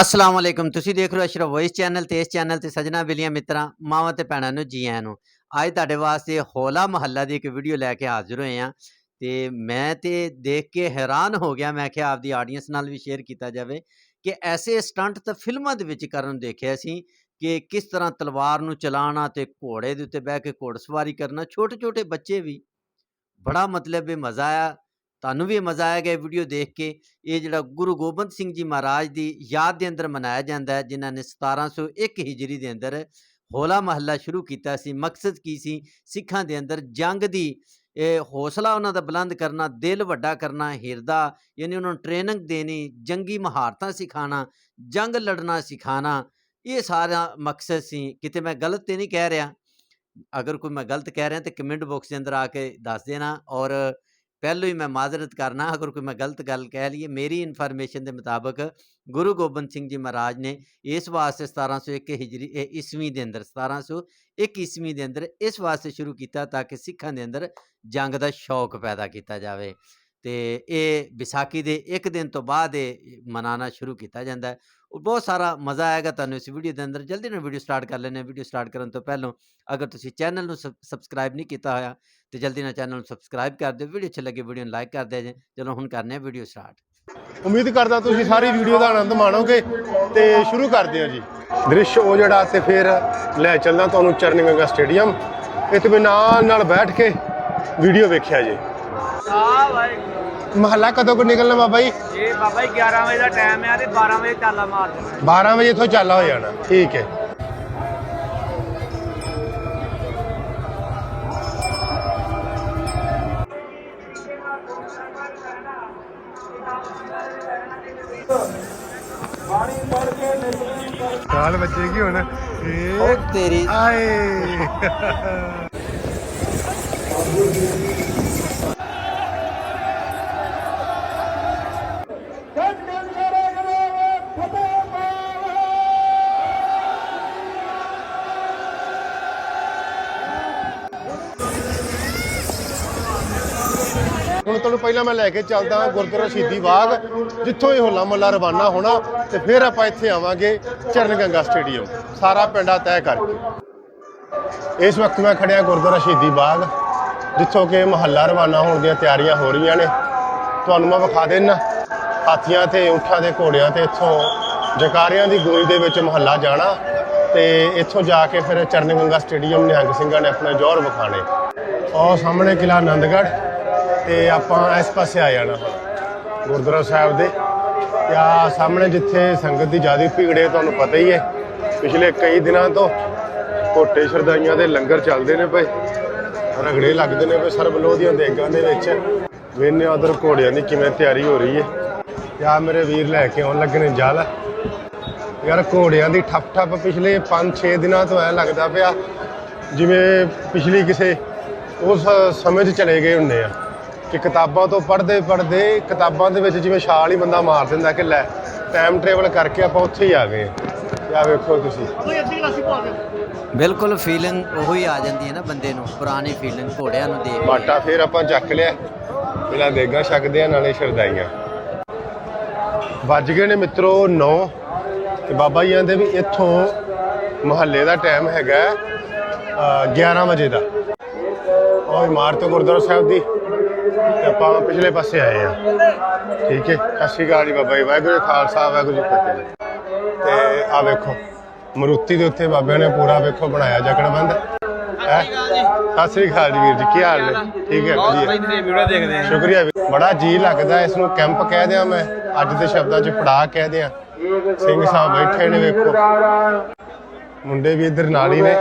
ਅਸਲਾਮ ਵਾਲੇਕੁਮ ਤੁਸੀਂ ਦੇਖ ਰਹੇ ਹੋ ਅਸ਼ਰਫ ਵੌਇਸ ਚੈਨਲ ਤੇ ਇਸ ਚੈਨਲ ਤੇ ਸਜਣਾ ਬਿਲੀਆਂ ਮਿੱਤਰਾਂ, ਮਾਵਾਂ ਤੇ ਭੈਣਾਂ ਨੂੰ ਜੀ ਆਇਆਂ ਨੂੰ। ਅੱਜ ਤੁਹਾਡੇ ਵਾਸਤੇ ਹੋਲਾ ਮਹੱਲਾ ਦੀ ਇੱਕ ਵੀਡੀਓ ਲੈ ਕੇ ਹਾਜ਼ਰ ਹੋਏ ਆ ਤੇ ਮੈਂ ਤੇ ਦੇਖ ਕੇ ਹੈਰਾਨ ਹੋ ਗਿਆ। ਮੈਂ ਕਿਹਾ ਆਪਦੀ ਆਡੀਅנס ਨਾਲ ਵੀ ਸ਼ੇਅਰ ਕੀਤਾ ਜਾਵੇ ਕਿ ਐਸੇ ਸਟੰਟ ਤਾਂ ਫਿਲਮਾਂ ਦੇ ਵਿੱਚ ਕਰਨ ਦੇਖਿਆ ਸੀ ਕਿ ਕਿਸ ਤਰ੍ਹਾਂ ਤਲਵਾਰ ਨੂੰ ਚਲਾਉਣਾ ਤੇ ਘੋੜੇ ਦੇ ਉੱਤੇ ਬਹਿ ਕੇ ਘੋੜਸਵਾਰੀ ਕਰਨਾ। ਛੋਟੇ ਛੋਟੇ ਬੱਚੇ ਵੀ। ਬੜਾ ਮਤਲਬ ਇਹ ਮਜ਼ਾ ਆਇਆ। ਤੁਹਾਨੂੰ ਵੀ ਮਜ਼ਾ ਆਏਗਾ ਇਹ ਵੀਡੀਓ ਦੇਖ ਕੇ ਇਹ ਜਿਹੜਾ ਗੁਰੂ ਗੋਬਿੰਦ ਸਿੰਘ ਜੀ ਮਹਾਰਾਜ ਦੀ ਯਾਦ ਦੇ ਅੰਦਰ ਮਨਾਇਆ ਜਾਂਦਾ ਹੈ, ਜਿਨ੍ਹਾਂ ਨੇ 1701 ਹਿਜਰੀ ਦੇ ਅੰਦਰ ਹੋਲਾ ਮਹੱਲਾ ਸ਼ੁਰੂ ਕੀਤਾ ਸੀ। ਮਕਸਦ ਕੀ ਸੀ? ਸਿੱਖਾਂ ਦੇ ਅੰਦਰ ਜੰਗ ਦੀ ਇਹ ਹੌਸਲਾ ਉਹਨਾਂ ਦਾ ਬੁਲੰਦ ਕਰਨਾ, ਦਿਲ ਵੱਡਾ ਕਰਨਾ, ਹਿਰਦਾ, ਯਾਨੀ ਉਹਨਾਂ ਨੂੰ ਟ੍ਰੇਨਿੰਗ ਦੇਣੀ, ਜੰਗੀ ਮਹਾਰਤਾਂ ਸਿਖਾਣਾ ਜੰਗ ਲੜਨਾ ਸਿਖਾਣਾ ਇਹ ਸਾਰਾ ਮਕਸਦ ਸੀ। ਕਿਤੇ ਮੈਂ ਗਲਤ ਤੇ ਨਹੀਂ ਕਹਿ ਰਿਹਾ। ਅਗਰ ਕੋਈ ਮੈਂ ਗਲਤ ਕਹਿ ਰਿਹਾ ਤੇ ਕਮੈਂਟ ਬਾਕਸ ਦੇ ਅੰਦਰ ਆ ਕੇ ਦੱਸ ਦੇਣਾ ਔਰ ਪਹਿਲੋਂ ਹੀ ਮੈਂ ਮਾਜ਼ਰਤ ਕਰਨਾ, ਅਗਰ ਕੋਈ ਮੈਂ ਗਲਤ ਗੱਲ ਕਹਿ ਲਈਏ, ਮੇਰੀ ਇਨਫੋਰਮੇਸ਼ਨ ਦੇ ਮੁਤਾਬਕ ਗੁਰੂ ਗੋਬਿੰਦ ਸਿੰਘ ਜੀ ਮਹਾਰਾਜ ਨੇ ਇਸ ਵਾਸਤੇ 1701 ਹਿਜਰੀ, ਇਹ ਈਸਵੀ ਦੇ ਅੰਦਰ 1701 ਈਸਵੀ ਦੇ ਅੰਦਰ ਇਸ ਵਾਸਤੇ ਸ਼ੁਰੂ ਕੀਤਾ ਤਾਂ ਕਿ ਸਿੱਖਾਂ ਦੇ ਅੰਦਰ ਜੰਗ ਦਾ ਸ਼ੌਕ ਪੈਦਾ ਕੀਤਾ ਜਾਵੇ। ਤੇ ਇਹ ਵਿਸਾਖੀ ਦੇ ਇੱਕ ਦਿਨ ਤੋਂ ਬਾਅਦ ਇਹ ਮਨਾਉਣਾ ਸ਼ੁਰੂ ਕੀਤਾ ਜਾਂਦਾ। ਹੈ ਔਰ ਬਹੁਤ ਸਾਰਾ ਮਜ਼ਾ ਆਏਗਾ ਤੁਹਾਨੂੰ ਇਸ ਵੀਡੀਓ ਦੇ ਅੰਦਰ। ਜਲਦੀ ਨਾਲ ਵੀਡੀਓ ਸਟਾਰਟ ਕਰ ਲੈਣੇ ਵੀਡੀਓ ਸਟਾਰਟ ਕਰਨ ਤੋਂ ਪਹਿਲਾਂ ਅਗਰ ਤੁਸੀਂ ਚੈਨਲ ਨੂੰ ਸਬਸਕ੍ਰਾਈਬ ਨਹੀਂ ਕੀਤਾ ਹੋਇਆ ਤੇ ਜਲਦੀ ਨਾਲ ਚੈਨਲ ਨੂੰ ਸਬਸਕ੍ਰਾਈਬ ਕਰ ਦਿਓ ਵੀਡੀਓ ਅੱਛੀ ਲੱਗੇ ਵੀਡੀਓ ਨੂੰ ਲਾਈਕ ਕਰ ਦਿਓ ਜੀ ਚਲੋ ਹੁਣ ਕਰਨੇ ਆ ਵੀਡੀਓ ਸਟਾਰਟ। ਉਮੀਦ ਕਰਦਾ ਤੁਸੀਂ ਸਾਰੀ ਵੀਡੀਓ ਦਾ ਆਨੰਦ ਮਾਣੋਗੇ ਤੇ ਸ਼ੁਰੂ ਕਰਦੇ ਹਾਂ ਜੀ। ਦ੍ਰਿਸ਼ ਉਹ ਜਿਹੜਾ ਤੇ ਫਿਰ ਲੈ ਚੱਲਦਾ ਤੁਹਾਨੂੰ ਚਰਨ ਗੰਗਾ ਸਟੇਡੀਅਮ। ਇੱਥੇ ਵੀ ਨਾਲ ਨਾਲ ਬੈਠ ਕੇ ਵੀਡੀਓ ਵੇਖਿਆ ਜੀ। ਆ ਮਹੱਲਾ ਕਦੋਂ ਕੋ ਨਿਕਲਣਾ ਬਾਬਾ ਜੀ? ਇਹ ਬਾਬਾ ਜੀ 11 ਵਜੇ ਦਾ ਟਾਈਮ ਹੈ ਤੇ 12 ਵਜੇ ਚਾਲਾ ਮਾਰ ਦੇਣਾ 12 ਵਜੇ ਇੱਥੋਂ ਚਾਲਾ ਹੋ ਜਾਣਾ। ਠੀਕ ਹੈ। ਕਾਲ ਬੱਚੇਗੀ ਹੁਣ। ਉਹ ਤੇਰੀ ਆਏ। ਹੁਣ ਪਹਿਲਾਂ ਮੈਂ ਲੈ ਕੇ ਚੱਲਦਾ ਗੁਰਦੁਆਰਾ ਸ਼ਹੀਦੀ ਬਾਗ, ਜਿੱਥੋਂ ਇਹ ਹੋਲਾ ਮਹੱਲਾ ਰਵਾਨਾ ਹੋਣਾ ਤੇ ਫਿਰ ਆਪਾਂ ਇੱਥੇ ਆਵਾਂਗੇ ਚਰਨ ਗੰਗਾ ਸਟੇਡੀਅਮ। ਸਾਰਾ ਪਿੰਡਾ ਤੈਅ ਕਰਕੇ। ਇਸ ਵਕਤ ਮੈਂ ਖੜਿਆ ਗੁਰਦੁਆਰਾ ਸ਼ਹੀਦੀ ਬਾਗ, ਜਿੱਥੋਂ ਕਿ ਮਹੱਲਾ ਰਵਾਨਾ ਹੋਣ ਦੀਆਂ ਤਿਆਰੀਆਂ ਹੋ ਰਹੀਆਂ ਨੇ। ਤੁਹਾਨੂੰ ਮੈਂ ਵਿਖਾ ਦੇਣਾ ਹਾਥੀਆਂ ਤੇ ਊਂਠਾਂ ਦੇ ਘੋੜਿਆਂ ਤੇ ਇੱਥੋਂ ਜਕਾਰਿਆਂ ਦੀ ਗੂੰਜ ਦੇ ਵਿੱਚ ਮਹੱਲਾ ਜਾਣਾ ਤੇ ਇੱਥੋਂ ਜਾ ਕੇ ਫਿਰ ਚਰਨ ਗੰਗਾ ਸਟੇਡੀਅਮ ਨਿਹੰਗ ਸਿੰਘਾਂ ਨੇ ਆਪਣੇ ਜੋਹਰ ਵਿਖਾਣੇ ਉਹ ਸਾਹਮਣੇ ਕਿਲਾ ਆਨੰਦਗੜ੍ਹ ਤੇ ਆਪਾਂ ਇਸ ਪਾਸੇ ਆ ਜਾਣਾ। ਗੁਰਦੁਆਰਾ ਸਾਹਿਬ ਦੇ। ਤੇ ਸਾਹਮਣੇ ਜਿੱਥੇ ਸੰਗਤ ਦੀ ਜ਼ਿਆਦਾ ਭੀੜ ਹੈ, ਤੁਹਾਨੂੰ ਪਤਾ ਹੀ ਹੈ। ਪਿਛਲੇ ਕਈ ਦਿਨਾਂ ਤੋਂ ਕੋਟੇ ਸ਼ਰਦਾਈਆਂ ਦੇ ਲੰਗਰ ਚੱਲਦੇ ਨੇ ਪਏ ਰਗੜੇ ਲੱਗਦੇ ਨੇ ਪਏ ਸਰਬਲੋਹ ਦੀਆਂ ਦੇਗਾਂ ਦੇ ਵਿੱਚ। ਵੇਨੇ ਉਧਰ ਘੋੜਿਆਂ ਦੀ ਕਿਵੇਂ ਤਿਆਰੀ ਹੋ ਰਹੀ ਹੈ। ਯਾ ਮੇਰੇ ਵੀਰ ਲੈ ਕੇ ਆਉਣ ਲੱਗੇ ਨੇ ਜਲ। ਯਾਰ ਘੋੜਿਆਂ ਦੀ ਠੱਪ ਠੱਪ ਪਿਛਲੇ 5-6 ਦਿਨਾਂ ਤੋਂ ਐ ਲੱਗਦਾ ਪਿਆ, ਜਿਵੇਂ ਪਿਛਲੀ ਕਿਸੇ ਉਸ ਸਮੇਂ 'ਚ ਚਲੇ ਗਏ ਹੁੰਦੇ ਆ। ਕਿ ਕਿਤਾਬਾਂ ਤੋਂ ਪੜ੍ਹਦੇ ਪੜ੍ਹਦੇ ਕਿਤਾਬਾਂ ਦੇ ਵਿੱਚ ਜਿਵੇਂ ਛਾਲ ਹੀ ਬੰਦਾ ਮਾਰ ਦਿੰਦਾ ਕਿ ਲੈ ਟਾਈਮ ਟਰੈਵਲ ਕਰਕੇ ਆਪਾਂ ਉੱਥੇ ਹੀ ਆ ਗਏ ਆ ਵੇਖੋ ਤੁਸੀਂ। ਬਿਲਕੁਲ ਫੀਲਿੰਗ ਉਹੀ ਆ ਜਾਂਦੀ ਹੈ ਨਾ ਬੰਦੇ ਨੂੰ ਪੁਰਾਣੀ ਫੀਲਿੰਗ ਘੋੜਿਆਂ ਨੂੰ ਦੇਖ ਕੇ। ਬਾਟਾ ਫੇਰ ਆਪਾਂ ਚੱਕ ਲਿਆ। ਪਹਿਲਾਂ ਦੇਗਾ ਛਕਦੇ ਆ ਨਾਲੇ ਸ਼ਰਦਾਈਆਂ। ਵੱਜ ਗਏ ਨੇ ਮਿੱਤਰੋ 9 ਤੇ ਬਾਬਾ ਜੀ ਆਂਦੇ ਵੀ ਇੱਥੋਂ ਮਹੱਲੇ ਦਾ ਟਾਈਮ ਹੈਗਾ ਅ, 11 ਵਜੇ ਦਾ। ਉਹ ਇਮਾਰਤ ਗੁਰਦੁਆਰਾ ਸਾਹਿਬ ਦੀ ਤੇ ਆਪਾਂ ਪਿਛਲੇ ਪਾਸੇ ਆਏ ਆ। ਠੀਕ ਹੈ? ਸਤਿ ਸ਼੍ਰੀ ਅਕਾਲ ਜੀ ਬਾਬਾ ਜੀ। ਵਾਹਿਗੁਰੂ ਖਾਲਸਾ ਵਾਹਿਗੁਰੂ ਜੀ ਫਤਿਹ। ਤੇ ਆ ਵੇਖੋ ਮਰੂਤੀ ਦੇ ਉੱਤੇ ਬਾਬਿਆਂ ਨੇ ਪੂਰਾ ਵੇਖੋ ਬਣਾਇਆ ਜਕੜਬੰਦ ਹੈ? ਸਤਿ ਸ਼੍ਰੀ ਅਕਾਲ ਜੀ ਵੀਰ ਜੀ ਕੀ ਹਾਲ ਨੇ? ਠੀਕ ਹੈ ਵਧੀਆ। ਦੀ ਵੀਡੀਓ ਦੇਖਦੇ ਆ। ਸ਼ੁਕਰੀਆ ਵੀ। ਬੜਾ ਜੀ ਲੱਗਦਾ ਇਸ ਨੂੰ ਕੈਂਪ ਕਹਿ ਦਿਆਂ ਮੈਂ। ਅੱਜ ਦੇ ਸ਼ਬਦਾਂ 'ਚ ਪੜਾ ਕਹਿ ਦਿਆਂ। ਸਿੰਘ ਸਾਹਿਬ ਬੈਠੇ ਨੇ ਵੇਖੋ। ਮੁੰਡੇ ਵੀ ਇੱਧਰ ਨਾਲ ਹੀ ਨੇ।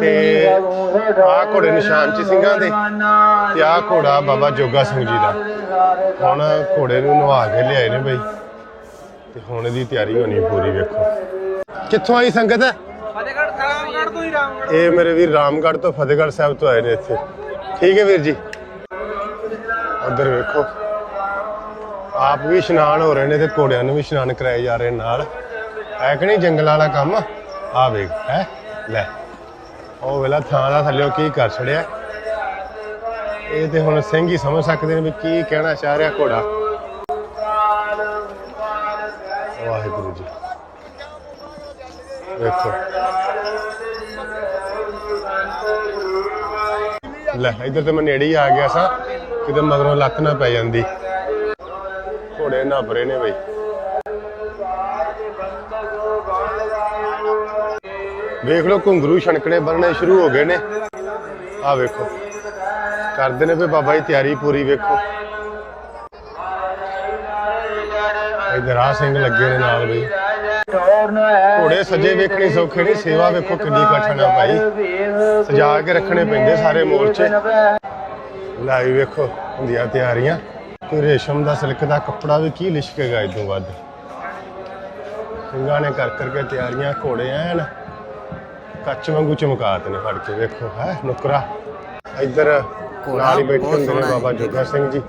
ਤੇ ਆਹ ਘੋੜੇ ਨਿਸ਼ਾਨ ਚ ਸਿੰਘਾਂ ਦੇ ਤੇ ਆਹ ਘੋੜਾ ਬਾਬਾ ਜੋਗਾ ਸਿੰਘ ਜੀ ਦਾ। ਹੁਣ ਘੋੜੇ ਨੂੰ ਨਵਾ ਕੇ ਲਿਆਏ ਨੇ ਬਈ। ਤੇ ਹੁਣ ਇਹਦੀ ਤਿਆਰੀ ਹੋਣੀ ਪੂਰੀ ਵੇਖੋ। ਕਿੱਥੋਂ ਆਈ ਸੰਗਤ? ਹੈ ਫਤਿਹਗੜ੍ਹ ਰਾਮਗੜ੍ਹ ਤੋਂ ਹੀ ਰਾਮਗੜ੍ਹ ਇਹ ਮੇਰੇ ਵੀਰ ਰਾਮਗੜ੍ਹ ਤੋਂ ਫਤਿਹਗੜ੍ਹ ਸਾਹਿਬ ਤੋਂ ਆਏ ਨੇ ਇੱਥੇ। ਠੀਕ ਹੈ ਵੀਰ ਜੀ? ਉਧਰ ਵੇਖੋ। ਆਪ ਵੀ ਇਸ਼ਨਾਨ ਹੋ ਰਹੇ ਨੇ ਤੇ ਘੋੜਿਆਂ ਨੂੰ ਵੀ ਇਸ਼ਨਾਨ ਕਰਾਏ ਜਾ ਰਹੇ ਨਾਲ। ਹੈ ਕਿ ਨਹੀਂ ਜੰਗਲਾਂ ਵਾਲਾ ਕੰਮ? ਆ ਵੇਖ, ਹੈ? ਲੈ। ਉਹ ਵੇਲਾ ਥਾਂ ਦਾ ਥੱਲੇ ਕੀ ਕਰ ਛੜਿਆ? ਇਹ ਤੇ ਹੁਣ ਸਿੰਘ ਹੀ ਸਮਝ ਸਕਦੇ ਨੇ ਵੀ ਕੀ ਕਹਿਣਾ ਚਾਹ ਰਿਹਾ ਘੋੜਾ। ਵਾਹਿਗੁਰੂ ਜੀ। ਵੇਖੋ। ਲੈ, ਇੱਧਰ ਤੇ ਮੈਂ ਨੇੜੇ ਹੀ ਆ ਗਿਆ ਸਾਂ। ਕਿਤੇ ਮਗਰੋਂ ਲੱਤ ਨਾ ਪੈ ਜਾਂਦੀ। ਘੋੜੇ ਨੱਬਰੇ ਨੇ ਬਈ। ਵੇਖ ਲਓ, ਘੁੰਗਰੂ ਛਣਕਣੇ ਬੰਨਣੇ ਸ਼ੁਰੂ ਹੋ ਗਏ ਨੇ। ਆ ਵੇਖੋ। ਕਰਦੇ ਨੇ ਵੀ ਬਾਬਾ ਜੀ ਤਿਆਰੀ ਪੂਰੀ, ਵੇਖੋ। ਇਧਰ ਆ ਸਿੰਘ ਲੱਗੇ ਨੇ ਨਾਲ ਬਈ। ਘੋੜੇ ਸਜੇ ਵੇਖਣੇ ਸੌਖੇ ਨਹੀਂ ਸੇਵਾ ਵੇਖੋ ਕਿੰਨੀ ਕਠਿਨ ਆ ਭਾਈ। ਸਜਾ ਕੇ ਰੱਖਣੇ ਪੈਂਦੇ ਸਾਰੇ ਮੋਰਚੇ। ਲਾਈ ਵੇਖੋ, ਹੁੰਦੀਆਂ ਤਿਆਰੀਆਂ। ਕੋਈ ਰੇਸ਼ਮ ਦਾ ਸਿਲਕ ਦਾ ਕੱਪੜਾ ਵੀ ਕੀ ਲਿਸ਼ਕੇਗਾ ਇਦੋਂ ਵੱਧ। ਸਿੰਘਾਂ ਨੇ ਕਰ ਕਰਕੇ ਤਿਆਰੀਆਂ, ਘੋੜੇ ਐਨ। ਕੱਚ ਵਾਂਗੂ ਚਮਕਾਤ ਨੇ ਫੜ ਕੇ ਵੇਖੋ ਹੈ ਨੁਕਰਾ। ਇੱਧਰ ਨਾਲ ਹੀ ਬੈਠੇ ਹੁੰਦੇ ਨੇ ਬਾਬਾ। ਜੋਗਾ ਸਿੰਘ ਜੀ।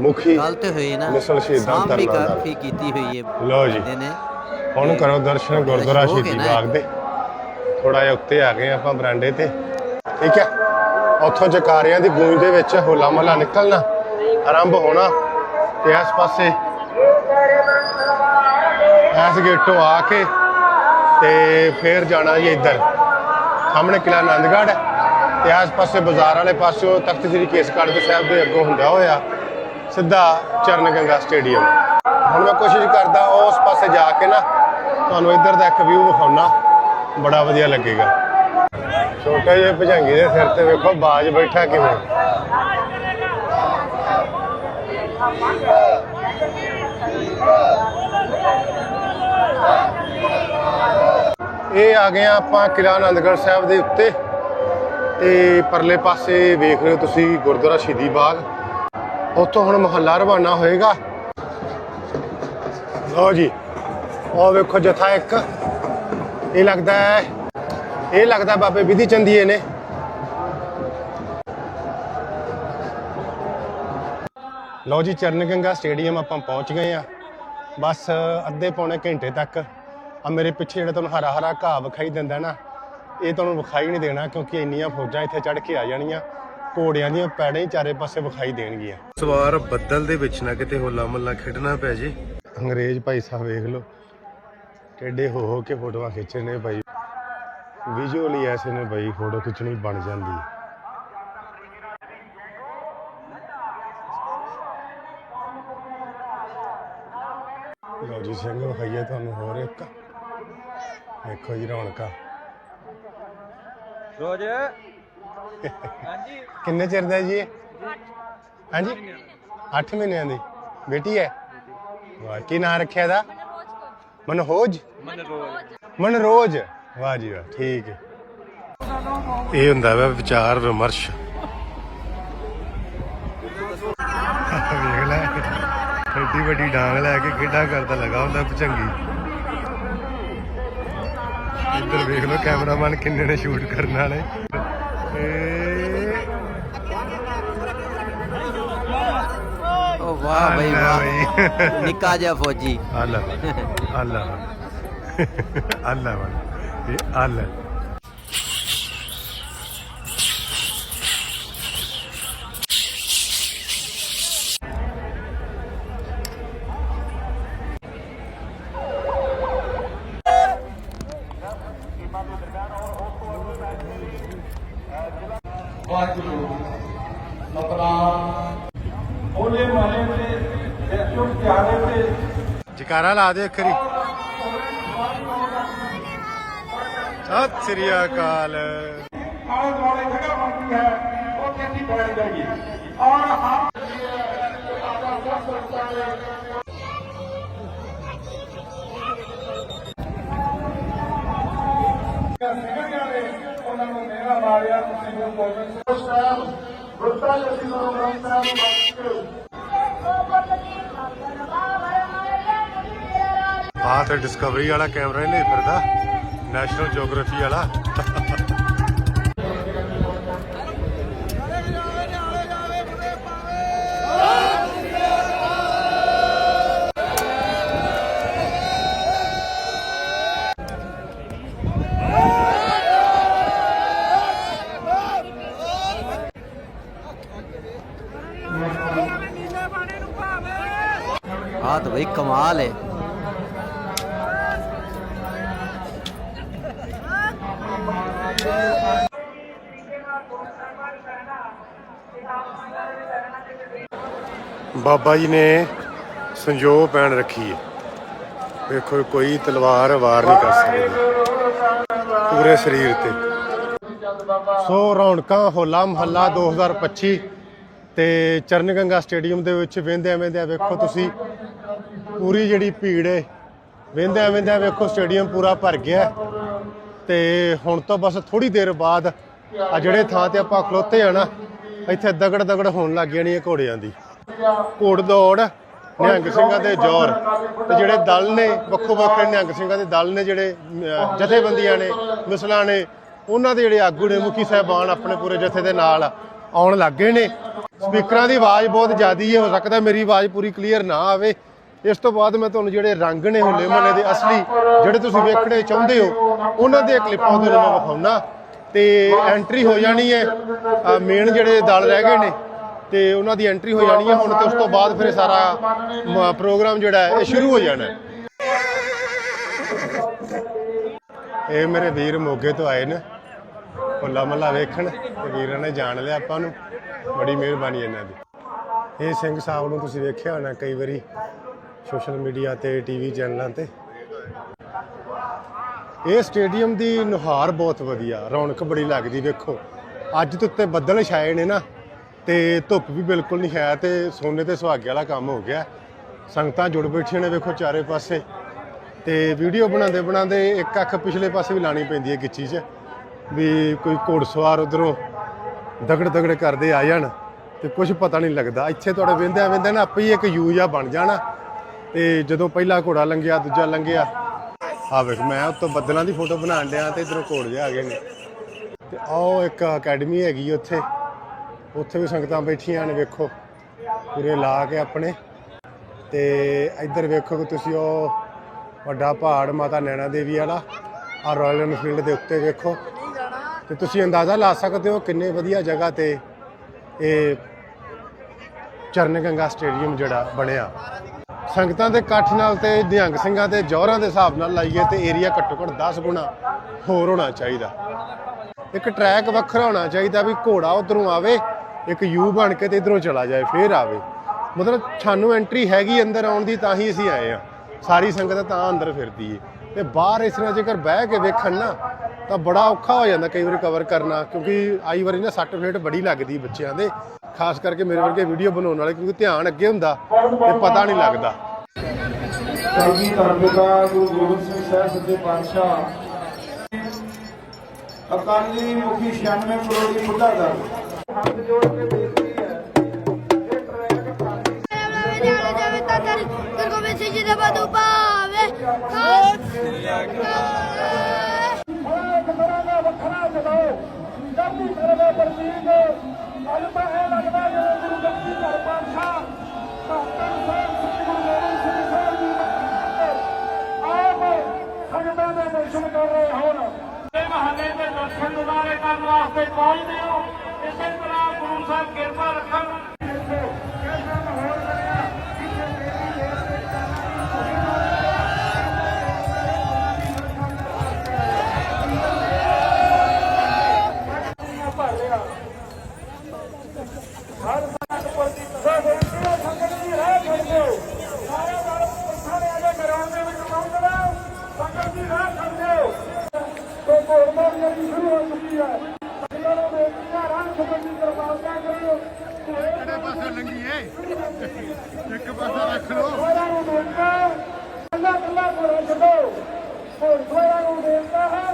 ਮੁਖੀ ਗੱਲ ਤੇ ਹੋਈ ਨਾ ਮਿਸਲ ਸ਼ਹੀਦਾਂ ਤਰਨਾ ਨਾਲ। ਕਾਫੀ ਕੀਤੀ ਹੋਈ ਹੈ ਲਓ ਜੀ। ਹੁਣ ਕਰੋ ਦਰਸ਼ਨ ਗੁਰਦੁਆਰਾ ਸ਼ਹੀਦੀ ਬਾਗ ਦੇ। ਥੋੜਾ ਜਿਹਾ ਉੱਤੇ ਆ ਗਏ ਆਪਾਂ ਬਰਾਂਡੇ ਤੇ। ਠੀਕ ਹੈ। ਉੱਥੋਂ ਜਕਾਰਿਆਂ ਦੀ ਗੂੰਜ ਦੇ ਵਿੱਚ ਹੋਲਾ ਮਹੱਲਾ ਨਿਕਲਣਾ ਆਰੰਭ ਹੋਣਾ ਤੇ ਇਸ ਪਾਸੇ ਇਸ ਗੇਟੋਂ ਆ ਕੇ ਤੇ ਫੇਰ ਜਾਣਾ ਜੀ ਇੱਧਰ। ਸਾਹਮਣੇ ਕਿਲਾ ਆਨੰਦਗੜ੍ਹ ਹੈ ਤੇ ਇਸ ਪਾਸੇ ਬਾਜ਼ਾਰ ਵਾਲੇ ਪਾਸਿਓਂ ਤਖਤ ਸ੍ਰੀ ਕੇਸਗੜ੍ਹ ਦੇ ਸਾਹਿਬ ਦੇ ਅੱਗੋਂ ਹੁੰਦਾ ਹੋਇਆ ਸਿੱਧਾ ਚਰਨ ਗੰਗਾ ਸਟੇਡੀਅਮ। ਹੁਣ ਮੈਂ ਕੋਸ਼ਿਸ਼ ਕਰਦਾ ਉਸ ਪਾਸੇ ਜਾ ਕੇ ਨਾ ਤੁਹਾਨੂੰ ਇੱਧਰ ਦਾ ਇੱਕ ਵਿਊ ਵਿਖਾਉਣਾ, ਬੜਾ ਵਧੀਆ ਲੱਗੇਗਾ। ਛੋਟੇ ਜਿਹੇ ਭਜੰਗੀ ਦੇ ਸਿਰ ਤੇ ਵੇਖੋ ਬਾਜ ਬੈਠਾ ਕਿਵੇਂ। ਇਹ ਆ ਗਏ ਆ ਆਪਾਂ ਕਿਲਾ ਅਨੰਦਗੜ੍ਹ ਸਾਹਿਬ ਦੇ ਉੱਤੇ। ਤੇ ਪਰਲੇ ਪਾਸੇ ਵੇਖ ਰਹੇ ਹੋ ਤੁਸੀਂ ਗੁਰਦੁਆਰਾ ਸ਼ਹੀਦੀ ਬਾਗ। ਉੱਥੋਂ ਹੁਣ ਮਹੱਲਾ ਰਵਾਨਾ ਹੋਏਗਾ। ਲਓ ਜੀ ਉਹ ਵੇਖੋ ਜਥਾ ਇੱਕ। ਇਹ ਲੱਗਦਾ ਹੈ, ਇਹ ਲੱਗਦਾ ਬਾਬੇ ਵਿਧੀ ਚੰਦੀਏ ਨੇ। ਲਓ ਜੀ ਚਰਨ ਗੰਗਾ ਸਟੇਡੀਅਮ ਆਪਾਂ ਪਹੁੰਚ ਗਏ ਆ ਬਸ ਅੱਧੇ ਪੌਣੇ ਘੰਟੇ ਤੱਕ ਆ ਮੇਰੇ ਪਿੱਛੇ ਜਿਹੜਾ ਤੁਹਾਨੂੰ ਹਰਾ ਹਰਾ ਘਾਹ ਵਿਖਾਈ ਦਿੰਦਾ ਨਾ ਇਹ ਤੁਹਾਨੂੰ ਵਿਖਾਈ ਨਹੀਂ ਦੇਣਾ ਕਿਉਂਕਿ ਇੰਨੀਆਂ ਫੌਜਾਂ ਇੱਥੇ ਚੜ ਕੇ ਆ ਜਾਣੀਆਂ ਘੋੜਿਆਂ ਦੀਆਂ ਪੈੜਾਂ ਹੀ ਚਾਰੇ ਪਾਸੇ ਵਿਖਾਈ ਦੇਣਗੀਆਂ। ਸਵਾਰ ਬੱਦਲ ਦੇ ਵਿੱਚ ਨਾ ਕਿਤੇ ਹੋਲਾ ਮੱਲਾ ਖੇਡਣਾ ਪੈ ਜੇ। ਅੰਗਰੇਜ਼ ਭਾਈ ਸਾਹਿਬ ਵੇਖ ਲਓ ਟੇਡੇ ਹੋ ਹੋ ਕੇ ਫੋਟੋਆਂ ਖਿੱਚੇ ਨੇ ਭਾਈ। ਵਿਜ਼ੂਅਲੀ ਐਸੇ ਨੇ ਭਾਈ ਫੋਟੋ ਖਿੱਚਣੀ ਬਣ ਜਾਂਦੀ ਹੈ। ਜੀ ਸਿੰਘ ਵਿਖਾਈਏ ਤੁਹਾਨੂੰ ਹੋਰ ਇੱਕ। ਦੇਖੋ ਜੀ ਰੌਣਕਾਂ ਰੋਜ਼। ਹਾਂਜੀ। ਕਿੰਨੇ ਚਿਰ ਦਾ ਜੀ ਇਹ? ਹਾਂਜੀ? 8 ਮਹੀਨਿਆਂ ਦੀ। ਬੇਟੀ ਹੈ? ਵਾਹ ਕੀ ਨਾਂ ਰੱਖਿਆ ਦਾ ਮਨਹੋਜ ਮਨ ਰੋਜ਼ ਮਨਰੋਜ ਵਾਹ ਜੀ ਵਾਹ ਠੀਕ ਹੈ। ਇਹ ਹੁੰਦਾ ਵਾ ਵਿਚਾਰ ਵਿਮਰਸ਼। ਵੇਖ ਲੈ ਏਡੀ ਵੱਡੀ ਡਾਂਗ ਲੈ ਕੇ ਕਿੱਡਾ ਕਰਦਾ ਲਗਾ ਹੁੰਦਾ ਭਚੰਗੀ ਇੱਧਰ ਵੇਖ ਲਓ ਕੈਮਰਾਮੈਨ ਕਿੰਨੇ ਨੇ ਸ਼ੂਟ ਕਰਨ ਵਾਲੇ। ਉਹ ਵਾਹ ਬਈ ਵਾਹ। ਨਿੱਕਾ ਜਿਹਾ ਫੌਜੀ। ਅੱਲਾ ਅੱਲਾ ਅੱਲਾ ਇਹ ਅੱਲਾ ਵਾਹਿਗੁਰੂ ਸਤਨਾਮ ਹੋਲੇ ਮਹੱਲੇ ਤੇ ਦੇਖੋ ਪਿਆਰੇ ਤੇ ਜਕਾਰਾ ਲਾ ਦੇ ਅੱਖਰੀ। ਸਤਿ ਸ੍ਰੀ ਅਕਾਲ। ਆਲੇ ਦੁਆਲੇ ਜਗ੍ਹਾ ਬਣਦੀ ਹੈ ਉੱਥੇ ਅਸੀਂ ਬੈਠ ਜਾਈਏ ਔਰ ਹਮ ਉਹਨਾਂ ਨੂੰ ਮੇਰਾ ਮਾਰਿਆ ਤੁਸੀਂ ਗੁਰੂ ਗੋਬਿੰਦ ਸਾਹਿਬ ਗੁਰਤਾ ਜੀ, ਗੁਰੂ ਗ੍ਰੰਥ ਸਾਹਿਬ ਨੂੰ ਬਖਸ਼ਿਓ ਆਹ ਤੇ ਡਿਸਕਵਰੀ ਵਾਲਾ ਕੈਮਰਾ ਹੀ ਨਹੀਂ ਫਿਰਦਾ। ਨੈਸ਼ਨਲ ਜੀਓਗ੍ਰਾਫੀ ਵਾਲਾ। ਆਹ ਤਾਂ ਬਈ ਕਮਾਲ ਹੈ ਬਾਬਾ ਜੀ ਨੇ ਸੰਜੋ ਪੈਣ ਰੱਖੀ ਹੈ। ਵੇਖੋ, ਕੋਈ ਤਲਵਾਰ ਵਾਰ ਨਹੀਂ ਕਰ ਸਕਦੀ। ਪੂਰੇ ਸਰੀਰ ਤੇ। ਸੋ ਰੌਣਕਾਂ, ਹੋਲਾ ਮਹੱਲਾ 2025 ਤੇ ਚਰਨ ਗੰਗਾ ਸਟੇਡੀਅਮ ਦੇ ਵਿੱਚ ਵੇਂਦੇ ਵੇਂਦੇ ਆ ਵੇਖੋ ਤੁਸੀਂ, ਪੂਰੀ ਜਿਹੜੀ ਭੀੜ ਹੈ ਵੇਂਦੇ ਵੇਂਦੇ ਵੇਖੋ ਸਟੇਡੀਅਮ ਪੂਰਾ ਭਰ ਗਿਆ। ਤੇ ਹੁਣ ਤੋਂ ਬਸ ਥੋੜੀ ਦੇਰ ਬਾਅਦ ਆ ਜਿਹੜੇ ਥਾਂ ਤੇ ਆਪਾਂ ਖਲੋਤੇ ਆ ਨਾ, ਇੱਥੇ ਦਗੜ ਦਗੜ ਹੋਣ ਲੱਗ ਜਾਣੀ ਹੈ ਘੋੜਿਆਂ ਦੀ। ਘੋੜ ਦੌੜ, ਨਿਹੰਗ ਸਿੰਘਾਂ ਦੇ ਜ਼ੋਰ ਤੇ ਜਿਹੜੇ ਦਲ ਨੇ ਵੱਖੋ ਵੱਖਰੇ ਨਿਹੰਗ ਸਿੰਘਾਂ ਦੇ ਦਲ ਨੇ, ਜਿਹੜੇ ਜਥੇਬੰਦੀਆਂ ਨੇ, ਮਿਸਲਾਂ ਨੇ, ਉਹਨਾਂ ਦੇ ਜਿਹੜੇ ਆਗੂ ਨੇ, ਮੁਖੀ ਸਾਹਿਬਾਨ ਆਪਣੇ ਪੂਰੇ ਜਥੇ ਦੇ ਨਾਲ ਆਉਣ ਲੱਗ ਗਏ ਨੇ। ਸਪੀਕਰਾਂ ਦੀ ਆਵਾਜ਼ ਬਹੁਤ ਜ਼ਿਆਦੀ ਹੈ, ਹੋ ਸਕਦਾ ਮੇਰੀ ਆਵਾਜ਼ ਪੂਰੀ ਕਲੀਅਰ ਨਾ ਆਵੇ। ਇਸ ਤੋਂ ਬਾਅਦ ਮੈਂ ਤੁਹਾਨੂੰ ਜਿਹੜੇ ਰੰਗ ਨੇ ਹੋਲੇ ਮਹੱਲੇ ਦੇ ਅਸਲੀ ਜਿਹੜੇ ਤੁਸੀਂ ਵੇਖਣੇ ਚਾਹੁੰਦੇ ਹੋ, ਉਹਨਾਂ ਦੇ ਕਲਿੱਪਾਂ ਤੁਹਾਨੂੰ ਮੈਂ ਵਿਖਾਉਣਾ। ਤੇ ਐਂਟਰੀ ਹੋ ਜਾਣੀ ਹੈ ਮੇਨ ਜਿਹੜੇ ਦਲ ਰਹਿ ਗਏ ਨੇ, ਤੇ ਉਹਨਾਂ ਦੀ ਐਂਟਰੀ ਹੋ ਜਾਣੀ ਹੈ ਹੁਣ ਤੇ ਉਸ ਤੋਂ ਬਾਅਦ ਫਿਰ ਸਾਰਾ ਪ੍ਰੋਗਰਾਮ ਜਿਹੜਾ ਹੈ, ਇਹ ਸ਼ੁਰੂ ਹੋ ਜਾਣਾ ਹੈ। ਇਹ ਮੇਰੇ ਵੀਰ ਮੋਗੇ ਤੋਂ ਆਏ ਨੇ ਹੋਲਾ ਮਹੱਲਾ ਵੇਖਣ, ਤੇ ਵੀਰਾਂ ਨੇ ਜਾਣ ਲਿਆ ਆਪਾਂ ਨੂੰ। ਬੜੀ ਮਿਹਰਬਾਨੀ ਇਹਨਾਂ ਦੀ। ਇਹ ਸਿੰਘ ਸਾਹਿਬ ਨੂੰ ਤੁਸੀਂ ਵੇਖਿਆ ਹੋਣਾ ਕਈ ਵਾਰੀ ਸੋਸ਼ਲ ਮੀਡੀਆ ਤੇ ਟੀਵੀ ਚੈਨਲਾਂ ਤੇ। ਇਹ ਸਟੇਡੀਅਮ ਦੀ ਨੁਹਾਰ ਬਹੁਤ ਵਧੀਆ, ਰੌਣਕ ਬੜੀ ਲੱਗਦੀ ਵੇਖੋ। ਅੱਜ ਤੇ ਉੱਤੇ ਬੱਦਲ ਛਾਏ ਨੇ ਨਾ, ਤੇ ਧੁੱਪ ਵੀ ਬਿਲਕੁਲ ਨਹੀਂ ਹੈ ਤੇ ਸੋਨੇ ਤੇ ਸੁਹਾਗੇ ਵਾਲਾ ਕੰਮ ਹੋ ਗਿਆ। ਸੰਗਤਾਂ ਜੁੜ ਬੈਠੀਆਂ ਨੇ ਵੇਖੋ ਚਾਰੇ ਪਾਸੇ। ਤੇ ਵੀਡੀਓ ਬਣਾਉਂਦੇ ਬਣਾਉਂਦੇ ਇੱਕ ਅੱਖ ਪਿਛਲੇ ਪਾਸੇ ਵੀ ਲਾਣੀ ਪੈਂਦੀ ਹੈ ਗਿੱਚੀ 'ਚ, ਵੀ ਕੋਈ ਘੋੜਸਵਾਰ ਉਧਰੋਂ ਦਗੜ ਦਗੜ ਕਰਦੇ ਆ ਜਾਣ, ਤੇ ਕੁਝ ਪਤਾ ਨਹੀਂ ਲੱਗਦਾ। ਇੱਥੇ ਤੁਹਾਡੇ ਵੇਂਦਿਆਂ ਵੇਂਦਿਆਂ ਨਾ ਆਪੇ ਹੀ ਇੱਕ ਯੂ ਜਿਹਾ ਬਣ ਜਾਣਾ। ਤੇ ਜਦੋਂ ਪਹਿਲਾ ਘੋੜਾ ਲੰਘਿਆ, ਦੂਜਾ ਲੰਘਿਆ। ਆ ਵੇਖ, ਮੈਂ ਉੱਤੋਂ ਬੱਦਲਾਂ ਦੀ ਫੋਟੋ ਬਣਾਉਣ ਡਿਆ ਤੇ ਇਧਰੋਂ ਘੋੜ ਜਿਹਾ ਆ ਗਏ ਨੇ। ਤੇ ਆਓ ਇੱਕ ਅਕੈਡਮੀ ਹੈਗੀ ਉੱਥੇ। ਉੱਥੇ ਵੀ ਸੰਗਤਾਂ ਬੈਠੀਆਂ ਨੇ, ਵੇਖੋ। ਪੂਰੇ ਲਾ ਕੇ ਆਪਣੇ। ਤੇ ਇੱਧਰ ਵੇਖੋ ਕਿ ਤੁਸੀਂ ਉਹ ਵੱਡਾ ਪਹਾੜ ਮਾਤਾ ਨੈਣਾ ਦੇਵੀ ਵਾਲਾ ਆ ਰਾਇਲ ਐਨਫੀਲਡ ਦੇ ਉੱਤੇ ਵੇਖੋ। ਤੇ ਤੁਸੀਂ ਅੰਦਾਜ਼ਾ ਲਾ ਸਕਦੇ ਹੋ ਕਿੰਨੇ ਵਧੀਆ ਜਗ੍ਹਾ ਤੇ ਇਹ ਚਰਨ ਗੰਗਾ ਸਟੇਡੀਅਮ ਜਿਹੜਾ ਬਣਿਆ। ਸੰਗਤਾਂ ਦੇ ਇਕੱਠ ਨਾਲ ਤੇ ਨਿਹੰਗ ਸਿੰਘਾਂ ਦੇ ਜੋਹਰਾਂ ਦੇ ਹਿਸਾਬ ਨਾਲ ਲਾਈਏ ਤੇ ਏਰੀਆ ਘੱਟੋ ਘੱਟ 10 ਗੁਣਾ ਹੋਰ ਹੋਣਾ ਚਾਹੀਦਾ। ਇੱਕ ਟਰੈਕ ਵੱਖਰਾ ਹੋਣਾ ਚਾਹੀਦਾ ਵੀ ਘੋੜਾ ਉਧਰੋਂ ਆਵੇ, ਇੱਕ ਯੂ ਬਣ ਕੇ ਤੇ ਇਧਰੋਂ ਚਲਾ ਜਾਏ, ਫੇਰ ਆਵੇ। ਮਤਲਬ ਸਾਨੂੰ ਐਂਟਰੀ ਹੈਗੀ ਅੰਦਰ ਆਉਣ ਦੀ ਤਾਂ ਹੀ ਅਸੀਂ ਆਏ ਆ ਸਾਰੀ ਸੰਗਤ ਤਾਂ ਅੰਦਰ ਫਿਰਦੀ ਏ। ਤੇ ਬਾਹਰ ਇਸ ਤਰ੍ਹਾਂ ਜੇਕਰ ਬਹਿ ਕੇ ਵੇਖਣ ਨਾ ਤਾਂ ਬੜਾ ਔਖਾ ਹੋ ਜਾਂਦਾ ਕਈ ਵਾਰੀ ਕਵਰ ਕਰਨਾ ਕਿਉਂਕਿ ਆਈ ਵਾਰੀ ਨਾ ਸੱਟ ਫੇਟ ਬੜੀ ਲੱਗਦੀ ਬੱਚਿਆਂ ਦੇ ਖਾਸ ਕਰਕੇ ਮੇਰੇ ਵਰਗੇ ਵੀਡੀਓ ਬਣਾਉਣ ਵਾਲੇ ਕਿਉਂਕਿ ਧਿਆਨ ਅੱਗੇ ਹੁੰਦਾ ਤੇ ਪਤਾ ਨਹੀਂ ਲੱਗਦਾ। ਕਲਗੀ ਧਰਮਪਿਤਾ ਗੁਰੂ ਗੋਬਿੰਦ ਸਿੰਘ ਸਾਹਿਬ ਸੱਚੇ ਪਾਤਸ਼ਾਹ। ਅਕਾਲੀ ਮੁਖੀ 96 ਕਰੋੜੀ ਬੁੱਢਾ ਦਰ ਹੱਥ ਜੋੜ ਕੇ ਬੇਨਤੀ ਹੈ ਇਹ ਟਰੈਕ ਜਾਵੇ ਜਾਵੇ ਤਾਂ ਕਰ ਕਰ ਗੋਬਿੰਦ ਸਿੰਘ ਜੀ ਦਾ ਬਦੂ ਪਾਵੇ ਖਾਸ ਇੱਕ ਤਰ੍ਹਾਂ ਦਾ ਵੱਖਰਾ ਚਲਾਓ ਜਲਦੀ ਕਰਵੇ ਪ੍ਰਤੀਕ ਅੱਜ ਤਾਂ ਇਹ ਲੱਗਦਾ ਜਿਵੇਂ ਗੁਰੂ ਜਪਜੀ ਘਰ ਪਾਤਸ਼ਾਹ ਧੰਨ ਸਾਹਿਬ ਸ੍ਰੀ ਗੁਰੂ ਗੋਬਿੰਦ ਸਿੰਘ ਸਾਹਿਬ ਜੀ ਆਪ ਸੰਗਤਾਂ ਦੇ ਦਰਸ਼ਨ ਕਰ ਰਹੇ ਹੋਣ ਇਹ ਮਹੱਲੇ ਦੇ ਦਰਸ਼ਨ ਨਜ਼ਾਰੇ ਕਰਨ ਵਾਸਤੇ ਪਹੁੰਚਦੇ ਹੋ ਇਸੇ ਤਰ੍ਹਾਂ ਗੁਰੂ ਸਾਹਿਬ ਕਿਰਪਾ ਰੱਖਣ ਕਿਹਦਾ ਮਾਹੌਲ ਬਣਿਆ ਇੱਥੇ ਦੇਵੀ ਦੇਵਤੇ ਭਰ ਲਿਆ ਹਰ ਸੰਗਤ ਪ੍ਰਤੀ ਸਾਰੇ ਸੰਗਤ ਦੀ ਰਾਹ ਛੱਡ ਦਿਓ ਸਾਰੇ ਵਾਲੇ ਸਾਰੇ ਆਗੇ ਗਰਾਊਂਡ ਦੇ ਵਿੱਚ ਪਹੁੰਚਣਾ ਸੰਗਤ ਦੀ ਰਾਹ ਛੱਡ ਦਿਓ ਤੇ ਘੋੜਮਾਰ ਜਿਹੜੀ ਸ਼ੁਰੂ ਹੋ ਚੁੱਕੀ ਹੈ ਇਹਨਾਂ ਨੂੰ ਬੇਨਤੀਆਂ ਰਾਹ ਸੰਬੰਧੀ ਕਿਰਪਾਲਤਾ ਕਰੋ ਕਿਹੜੇ ਪਾਸੇ ਲੰਗੀ ਏ ਇੱਕ ਪਾਸੇ ਰੱਖ ਲਓ ਹੋਰਾਂ ਨੂੰ ਬੇਨਤਾ ਕੱਲਾ ਕੱਲਾ ਘੋੜਾ ਛੱਡੋ ਘੋੜਸਵਾਰਾਂ ਨੂੰ ਬੇਨਤਾ ਹੈ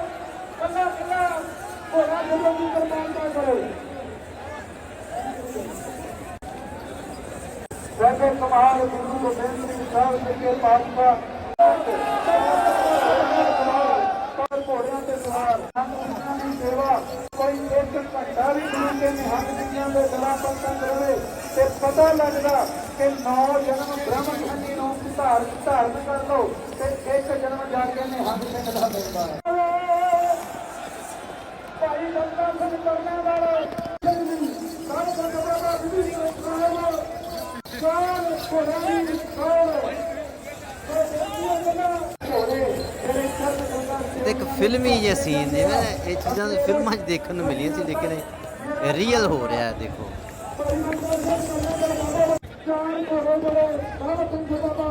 ਕੱਲਾ ਕੱਲਾ ਘੋੜਾ ਛੱਡਣ ਦੀ ਕਿਰਪਾਲਤਾ ਕਰੋ। ਵੈਸੇ ਕਮਾਲ ਗੁਰੂ ਗੋਬਿੰਦ ਸਿੰਘ ਸਾਹਿਬ ਜੀ ਦੇ ਪਾਤਸ਼ਾਹ। ਪਰ ਘੋੜਿਆਂ ਤੇ ਸਵਾਰ ਸੰਤਾਂ ਦੀ ਸੇਵਾ ਕੋਈ ਇੱਕ ਘੰਟਾ ਵੀ ਗੁਰੂ ਦੇ ਨਿਹੰਗ ਸਿੰਘਾਂ ਦੇ ਗਲਾ ਪੱਕਣ ਰਵੇ। ਤੇ ਪਤਾ ਲੱਗਦਾ ਕਿ ਨੌ ਜਨਮ ਬ੍ਰਹਮ ਖੰਡੀ ਨੂੰ ਧਾਰ ਧਾਰਨ ਕਰ ਲਓ ਤੇ ਇੱਕ ਜਨਮ ਜਾ ਕੇ ਨਿਹੰਗ ਸਿੰਘ ਦਾ ਮਿਲਦਾ ਹੈ ਇੱਕ ਫਿਲਮੀ ਜਿਹਾ ਸੀਨ ਨੇ ਨਾ, ਇਹ ਚੀਜ਼ਾਂ ਫਿਲਮਾਂ 'ਚ ਦੇਖਣ ਨੂੰ ਮਿਲੀਆਂ ਸੀ, ਲੇਕਿਨ ਇਹ ਰੀਅਲ ਹੋ ਰਿਹਾ ਹੈ, ਦੇਖੋ। ਚਾਰ ਘੋੜੇ ਜਿਹੜੇ ਬਾਬਾ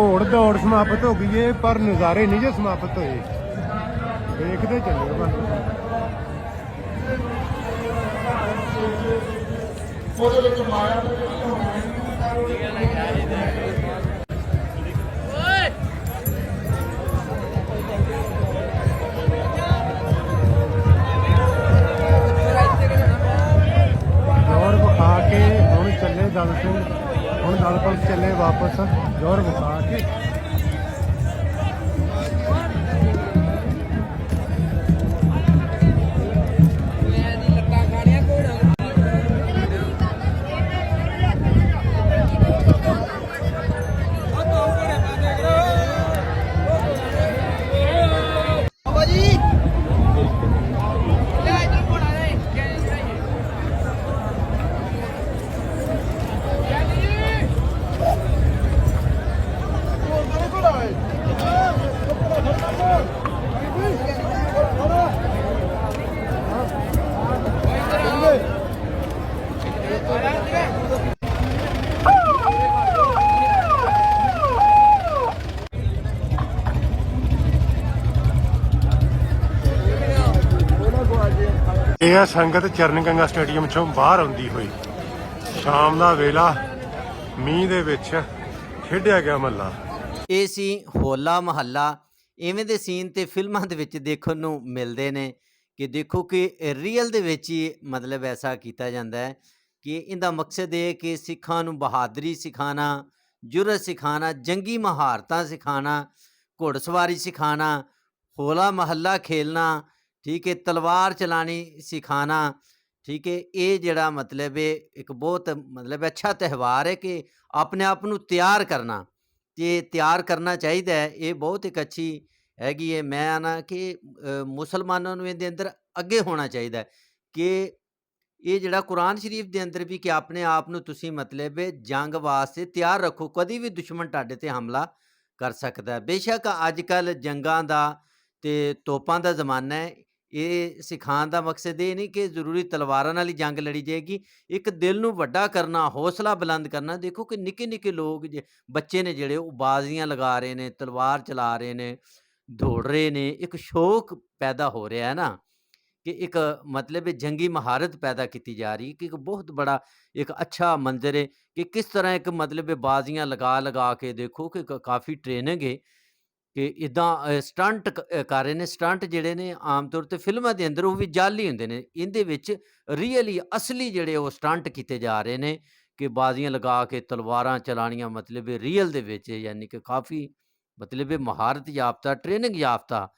ਘੋੜ ਦੌੜ ਸਮਾਪਤ ਹੋ ਗਈ ਏ, ਪਰ ਨਜ਼ਾਰੇ ਨਹੀਂ ਜੇ ਸਮਾਪਤ ਹੋਏ। ਵੇਖਦੇ ਚੱਲੇ ਬਸ। ਉਹਦੇ ਵਿੱਚ ਮਾਇਆ ਇਹ ਆ ਸੰਗਤ ਚਰਨ ਗੰਗਾ ਸਟੇਡੀਅਮ ਚੋਂ ਬਾਹਰ ਆਉਂਦੀ ਹੋਈ। ਸ਼ਾਮ ਦਾ ਵੇਲਾ, ਮੀਂਹ ਦੇ ਵਿੱਚ ਖੇਡਿਆ ਗਿਆ ਮੱਲਾ ਇਹ ਸੀ ਹੋਲਾ ਮਹੱਲਾ। ਇਵੇਂ ਦੇ ਸੀਨ ਤੇ ਫਿਲਮਾਂ ਦੇ ਵਿੱਚ ਦੇਖਣ ਨੂੰ ਮਿਲਦੇ ਨੇ ਕਿ ਦੇਖੋ ਕਿ ਰੀਅਲ ਦੇ ਵਿੱਚ ਹੀ ਮਤਲਬ ਐਸਾ ਕੀਤਾ ਜਾਂਦਾ ਹੈ ਕਿ ਇਹਦਾ ਮਕਸਦ ਇਹ ਕਿ ਸਿੱਖਾਂ ਨੂੰ ਬਹਾਦਰੀ ਸਿਖਾਣਾ, ਜੁਰਤ ਸਿਖਾਣਾ, ਜੰਗੀ ਮਹਾਰਤਾਂ ਸਿਖਾਣਾ, ਘੋੜਸਵਾਰੀ ਸਿਖਾਣਾ, ਹੋਲਾ ਮਹੱਲਾ ਖੇਲਣਾ ਠੀਕ ਹੈ, ਤਲਵਾਰ ਚਲਾਣੀ ਸਿਖਾਣਾ, ਠੀਕ ਹੈ, ਇਹ ਜਿਹੜਾ ਮਤਲਬ ਹੈ, ਇੱਕ ਬਹੁਤ ਮਤਲਬ ਅੱਛਾ ਤਿਉਹਾਰ ਹੈ ਕਿ ਆਪਣੇ ਆਪ ਨੂੰ ਤਿਆਰ ਕਰਨਾ, ਤੇ ਤਿਆਰ ਕਰਨਾ ਚਾਹੀਦਾ ਹੈ, ਇਹ ਬਹੁਤ ਇੱਕ ਅੱਛੀ ਹੈਗੀ ਹੈ, ਮੈਂ ਆਨਾ ਕਿ ਮੁਸਲਮਾਨਾਂ ਨੂੰ ਇਹਦੇ ਅੰਦਰ ਅੱਗੇ ਹੋਣਾ ਚਾਹੀਦਾ ਕਿ ਇਹ ਜਿਹੜਾ ਕੁਰਾਨ ਸ਼ਰੀਫ ਦੇ ਅੰਦਰ ਵੀ ਕਿ ਆਪਣੇ ਆਪ ਨੂੰ ਤੁਸੀਂ ਮਤਲਬ ਜੰਗ ਵਾਸਤੇ ਤਿਆਰ ਰੱਖੋ, ਕਦੀ ਵੀ ਦੁਸ਼ਮਣ ਤੁਹਾਡੇ ਤੇ ਹਮਲਾ ਕਰ ਸਕਦਾ ਹੈ। ਬੇਸ਼ੱਕ ਅੱਜ ਕੱਲ ਜੰਗਾਂ ਦਾ ਤੇ ਤੋਪਾਂ ਦਾ ਜ਼ਮਾਨਾ ਹੈ ਇਹ ਸਿਖਾਉਣ ਦਾ ਮਕਸਦ ਇਹ ਨਹੀਂ ਕਿ ਜ਼ਰੂਰੀ ਤਲਵਾਰਾਂ ਨਾਲ ਹੀ ਜੰਗ ਲੜੀ ਜਾਏਗੀ, ਇੱਕ ਦਿਲ ਨੂੰ ਵੱਡਾ ਕਰਨਾ, ਹੌਸਲਾ ਬੁਲੰਦ ਕਰਨਾ, ਦੇਖੋ ਕਿ ਨਿੱਕੇ ਨਿੱਕੇ ਲੋਕ ਜੇ ਬੱਚੇ ਨੇ ਜਿਹੜੇ ਉਹ ਬਾਜ਼ੀਆਂ ਲਗਾ ਰਹੇ ਨੇ, ਤਲਵਾਰ ਚਲਾ ਰਹੇ ਨੇ, ਦੌੜ ਰਹੇ ਨੇ, ਇੱਕ ਸ਼ੌਕ ਪੈਦਾ ਹੋ ਰਿਹਾ ਹੈ ਨਾ ਕਿ ਇੱਕ ਮਤਲਬ ਹੈ ਜੰਗੀ ਮਹਾਰਤ ਪੈਦਾ ਕੀਤੀ ਜਾ ਰਹੀ ਕਿ ਇੱਕ ਬਹੁਤ ਬੜਾ ਇੱਕ ਅੱਛਾ ਮੰਜ਼ਰ ਹੈ ਕਿ ਕਿਸ ਤਰ੍ਹਾਂ ਇੱਕ ਮਤਲਬ ਹੈ ਬਾਜ਼ੀਆਂ ਲਗਾ ਲਗਾ ਕੇ ਦੇਖੋ ਕਿ ਕਾਫੀ ਟ੍ਰੇਨਿੰਗ ਹੈ। ਕਿ ਇੱਦਾਂ ਸਟੰਟ ਕਰ ਰਹੇ ਨੇ ਸਟੰਟ ਜਿਹੜੇ ਨੇ ਆਮ ਤੌਰ ਤੇ ਫਿਲਮਾਂ ਦੇ ਅੰਦਰ ਉਹ ਵੀ ਜਾਅਲੀ ਹੁੰਦੇ ਨੇ। ਇਹਦੇ ਵਿੱਚ ਰੀਅਲੀ ਅਸਲੀ ਜਿਹੜੇ ਉਹ ਸਟੰਟ ਕੀਤੇ ਜਾ ਰਹੇ ਨੇ ਕਿ ਬਾਜ਼ੀਆਂ ਲਗਾ ਕੇ ਤਲਵਾਰਾਂ ਚਲਾਣੀਆਂ ਮਤਲਬ ਇਹ ਰੀਅਲ ਦੇ ਵਿੱਚ ਯਾਨੀ ਕਿ ਕਾਫੀ ਮਤਲਬ ਇਹ ਮਹਾਰਤ ਯਾਫਤਾ ਟ੍ਰੇਨਿੰਗ ਯਾਫਤਾ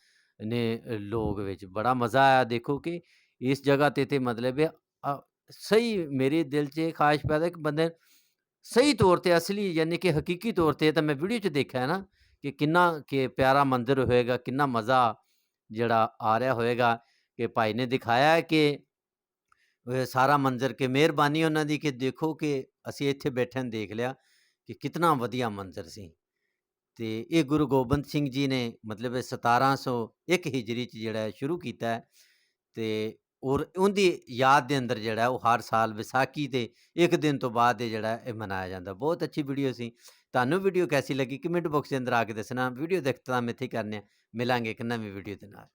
ਨੇ ਲੋਕ ਵਿੱਚ। ਬੜਾ ਮਜ਼ਾ ਆਇਆ ਦੇਖੋ ਕਿ ਇਸ ਜਗ੍ਹਾ ਤੇ ਤੇ ਮਤਲਬ ਹੈ ਅ, ਸਹੀ ਮੇਰੇ ਦਿਲ 'ਚ ਇਹ ਖਾਹਿਸ਼ ਪੈਦਾ ਕਿ ਬੰਦੇ ਸਹੀ ਤੌਰ ਤੇ ਅਸਲੀ ਯਾਨੀ ਕਿ ਹਕੀਕੀ ਤੌਰ ਤੇ ਤਾਂ ਮੈਂ ਵੀਡੀਓ 'ਚ ਦੇਖਿਆ ਹੈ ਨਾ ਕਿ ਕਿੰਨਾ ਕਿ ਪਿਆਰਾ ਮੰਜ਼ਰ ਹੋਏਗਾ, ਕਿੰਨਾ ਮਜ਼ਾ ਜਿਹੜਾ ਆ ਰਿਹਾ ਹੋਏਗਾ ਕਿ ਭਾਈ ਨੇ ਦਿਖਾਇਆ ਹੈ ਕਿ ਇਹ ਸਾਰਾ ਮੰਜ਼ਰ ਕਿ ਮਿਹਰਬਾਨੀ ਉਹਨਾਂ ਦੀ ਕਿ ਦੇਖੋ ਕਿ ਅਸੀਂ ਇੱਥੇ ਬੈਠੇ ਨੂੰ ਦੇਖ ਲਿਆ ਕਿ ਕਿੰਨਾ ਵਧੀਆ ਮੰਜ਼ਰ ਸੀ। ਤੇ ਇਹ ਗੁਰੂ ਗੋਬਿੰਦ ਸਿੰਘ ਜੀ ਨੇ ਮਤਲਬ ਇਹ 1701 ਹਿਜਰੀ ਚ ਜਿਹੜਾ ਸ਼ੁਰੂ ਕੀਤਾ ਹੈ ਤੇ ਔਰ ਉਹਦੀ ਯਾਦ ਦੇ ਅੰਦਰ ਜਿਹੜਾ ਉਹ ਹਰ ਸਾਲ ਵਿਸਾਖੀ ਤੇ ਇੱਕ ਦਿਨ ਤੋਂ ਬਾਅਦ ਇਹ ਜਿਹੜਾ ਇਹ ਮਨਾਇਆ ਜਾਂਦਾ। ਬਹੁਤ ਅੱਛੀ ਵੀਡੀਓ ਸੀ। ਤੁਹਾਨੂੰ ਵੀਡੀਓ ਕੈਸੀ ਲੱਗੀ? ਕਮੈਂਟ ਬਾਕਸ ਦੇ ਅੰਦਰ ਆ ਕੇ ਦੱਸਣਾ। ਵੀਡੀਓ ਦੇਖਤਾ ਮਿੱਥੇ ਕਰਨੇ ਮਿਲਾਂਗੇ ਇੱਕ ਨਵੀਂ ਵੀਡੀਓ ਦੇ ਨਾਲ।